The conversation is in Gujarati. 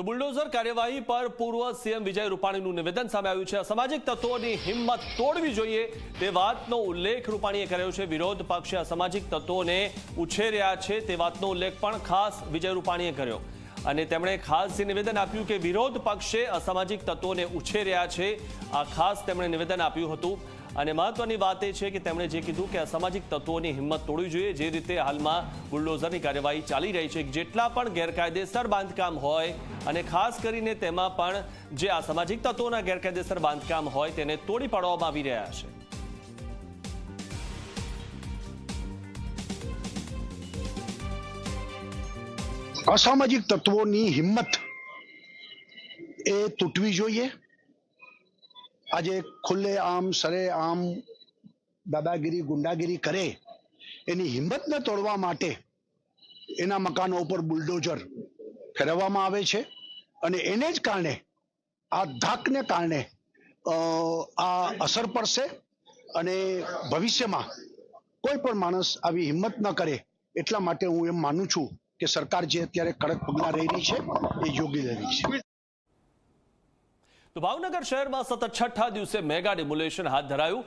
તો બુલડોઝર કાર્યવાહી પર પૂર્વ સીએમ વિજય રૂપાણીનું નિવેદન સામે આવ્યું છે. અસામાજિક તત્વોની હિંમત તોડવી જોઈએ તે વાતનો ઉલ્લેખ રૂપાણીએ કર્યો છે. વિરોધ પક્ષે અસામાજિક તત્વોને ઉછેર્યા છે તે વાતનો ઉલ્લેખ પણ ખાસ વિજય રૂપાણીએ કર્યો. અને તેમણે ખાસ નિવેદન આપ્યું કે વિરોધ પક્ષે અસામાજિક તત્વોને ઉછેર્યા છે. આ ખાસ તેમણે નિવેદન આપ્યું હતું. અને મહત્વની વાત એ છે કે તેમણે જે કીધું કે અસામાજિક તત્વોની હિંમત તોડવી જોઈએ, જે રીતે હાલમાં બુલડોઝરની કાર્યવાહી ચાલી રહી છે જેટલા પણ ગેરકાયદેસર બાંધકામ હોય અને ખાસ કરીને તેમાં પણ જે અસામાજિક તત્વોના ગેરકાયદેસર બાંધકામ હોય તેને તોડી પાડવામાં આવી રહ્યા છે. અસામાજિક તત્વોની હિંમત એ તૂટવી જોઈએ. આજે ખુલ્લે આમ, સરે આમ, દાદાગીરી, ગુંડાગીરી કરે, એની હિંમતને તોડવા માટે એના મકાનો ઉપર બુલડોઝર ફેરવવામાં આવે છે અને એને જ કારણે, આ ધાકને કારણે આ અસર પડશે અને ભવિષ્યમાં કોઈ પણ માણસ આવી હિંમત ન કરે એટલા માટે હું એમ માનું છું કે સરકાર જે અત્યારે કડક પગલાં લઈ રહી છે, એ યોગ્ય લઈ રહી છે. તો ભાવનગર શહેરમાં સતત છઠ્ઠા દિવસે મેગા ડિમોલેશન હાથ ધરાયું.